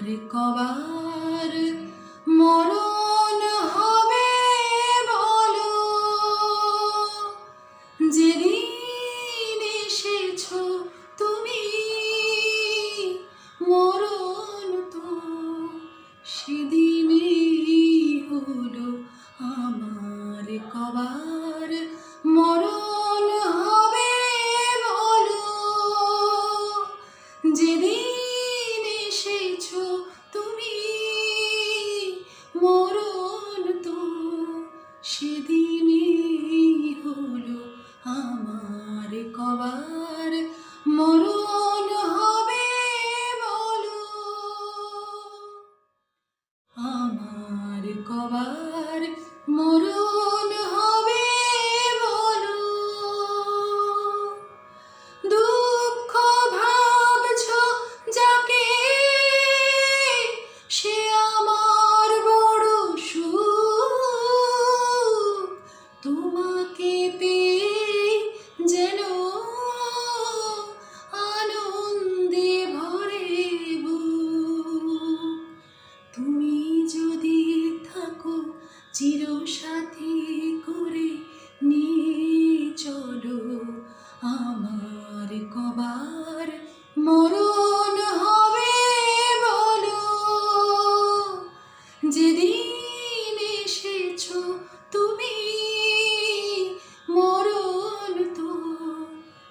আমার কবার মরণ হবে বলো। যেদিন এসেছ তুমি, মরণ তো সেদিনই হলো আমার কবার মরণ। এসেছ তুমি। মরণ তো সেদিনই হলো আমার কবার। মরণ হবে বলো। আমার কবার মরণ যদি থাকো চির সাথী করে নিয়ে চলো। আমার কবার মরণ হবে বলো, যেদিন এসেছ তুমি মরণ তো,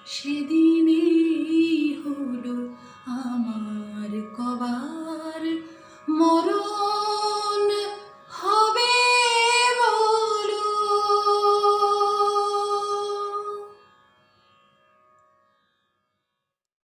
সেদিন